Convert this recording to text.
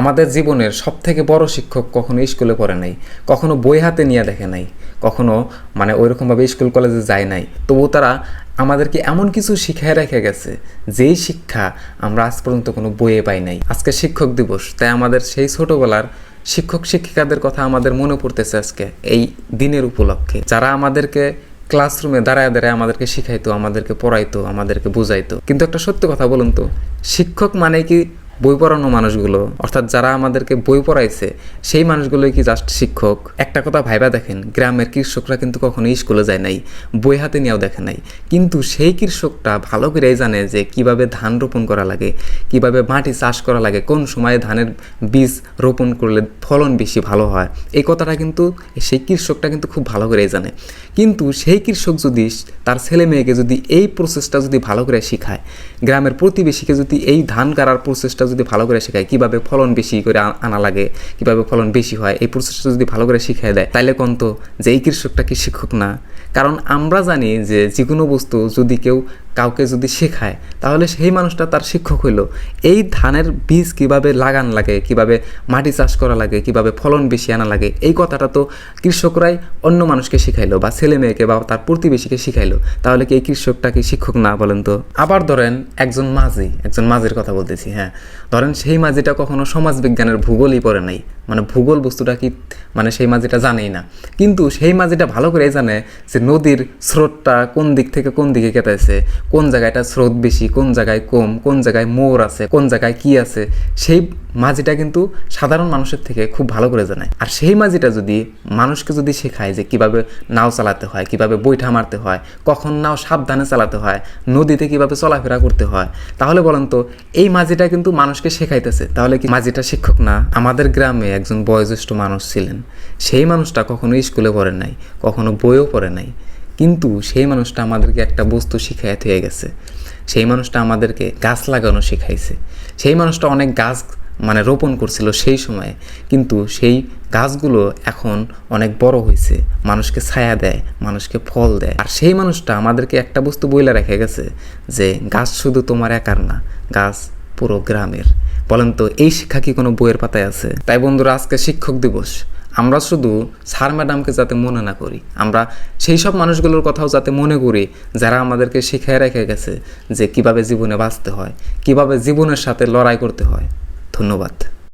আমাদের জীবনের সব থেকে বড় শিক্ষক কখনো স্কুলে পড়ে নাই, কখনো বই হাতে নিয়ে দেখে নাই, কখনো মানে ওইরকমভাবে স্কুল কলেজে যায় নাই। তবুও তারা আমাদেরকে এমন কিছু শিখায় রেখে গেছে, যেই শিক্ষা আমরা আজ পর্যন্ত কোনো বইয়ে পাই নাই। আজকে শিক্ষক দিবস, তাই আমাদের সেই ছোটবেলার শিক্ষক শিক্ষিকাদের কথা আমাদের মনে পড়তেছে আজকে, এই দিনের উপলক্ষে। যারা আমাদেরকে ক্লাসরুমে দাঁড়ায় দাঁড়ায় আমাদেরকে শিখাইতো, আমাদেরকে পড়াইতো, আমাদেরকে বুঝাইতো। কিন্তু একটা সত্য কথা বলুন তো, শিক্ষক মানে কি বই পড়ানো মানুষগুলো, অর্থাৎ যারা আমাদেরকে বই পড়াইছে, সেই মানুষগুলোই কি জাস্ট শিক্ষক? একটা কথা ভাইবা দেখেন, গ্রামের কৃষকরা কিন্তু কখনো স্কুলে যায় নাই, বই হাতে নিয়েও দেখে নাই। কিন্তু সেই কৃষকটা ভালো করেই জানে যে কীভাবে ধান রোপণ করা লাগে, কীভাবে মাটি চাষ করা লাগে, কোন সময়ে ধানের বীজ রোপণ করলে ফলন বেশি ভালো হয়। এই কথাটা কিন্তু, সেই কৃষকটা কিন্তু খুব ভালো করেই জানে। কিন্তু সেই কৃষক যদি, তার ছেলে মেয়েকে যদি এই প্রসেসটা যদি ভালো করে শেখায়, গ্রামের প্রতিবেশীকে যদি এই ধান কাটার প্রসেসটা যদি ভালো করে শেখায়, কীভাবে ফলন বেশি করে আনা লাগে, কীভাবে ফলন বেশি হয়, এই প্রসেসটা যদি ভালো করে শিখিয়ে দেয় তাহলে কোন তো যে এই কৃষকটা কি শিক্ষক না। কারণ আমরা জানি যে যে কোনো বস্তু যদি কেউ কাউকে যদি শেখায়, তাহলে সেই মানুষটা তার শিক্ষক হইল। এই ধানের বীজ কীভাবে লাগান লাগে, কীভাবে মাটি চাষ করা লাগে, কীভাবে ফলন বেশি আনা লাগে, এই কথাটা তো কৃষকরাই অন্য মানুষকে শিখাইলো বা ছেলে মেয়েকে বা তার প্রতিবেশীকে শিখাইলো। তাহলে কি এই কৃষকটা কি শিক্ষক না বলেন তো? আবার ধরেন একজন মাঝি, একজন মাঝির কথা বলতেছি হ্যাঁ। ধরেন সেই মাঝিটা কখনো সমাজবিজ্ঞানের ভূগোলই পড়ে নাই। মানে ভূগোল বস্তুটা কি মানে সেই মাঝিটা জানেই না। কিন্তু সেই মাঝিটা ভালো করেই জানে যে নদীর স্রোতটা কোন দিক থেকে কোন দিকে কেটেছে, কোন জায়গায় স্রোত বেশি, কোন জায়গায় কম, কোন জায়গায় মোর আছে, কোন জায়গায় কি আছে, সেই মাঝিটা কিন্তু সাধারণ মানুষের থেকে খুব ভালো করে জানায় আর সেই মাঝিটা যদি মানুষকে যদি শেখায় যে কীভাবে নাও চালাতে হয়, কীভাবে বৈঠা মারতে হয়, কখন নাও সাবধানে চালাতে হয়, নদীতে কীভাবে চলাফেরা করতে হয়, তাহলে বলেন তো এই মাঝিটা কিন্তু মানুষকে শেখাইতেছে। তাহলে কি মাঝিটা শিক্ষক না? আমাদের গ্রামে একজন বয়োজ্যেষ্ঠ মানুষ ছিলেন। সেই মানুষটা কখনো স্কুলে পড়ে নাই, কখনো বইও পড়ে নাই। কিন্তু সেই মানুষটা আমাদেরকে একটা বস্তু শিখাই থেকে গেছে। সেই মানুষটা আমাদেরকে গাছ লাগানো শিখাইছে। সেই মানুষটা অনেক গাছ মানে রোপণ করছিল সেই সময়ে। কিন্তু সেই গাছগুলো এখন অনেক বড় হয়েছে। মানুষকে ছায়া দেয়, মানুষকে ফল দেয়। আর সেই মানুষটা আমাদেরকে একটা বস্তু বইলা রেখে গেছে যে গাছ শুধু তোমার একার না, গাছ পুরো গ্রামের। বলেন তো, এই শিক্ষা কি কোনো বইয়ের পাতায় আছে? তাই বন্ধুরা, আজকে শিক্ষক দিবস। আমরা শুধু স্যার ম্যাডামকে যাতে মনে না করি, আমরা সেই সব মানুষগুলোর কথাও যাতে মনে করি, যারা আমাদেরকে শিখিয়ে রেখে গেছে যে কীভাবে জীবনে বাঁচতে হয়, কীভাবে জীবনের সাথে লড়াই করতে হয়। ধন্যবাদ।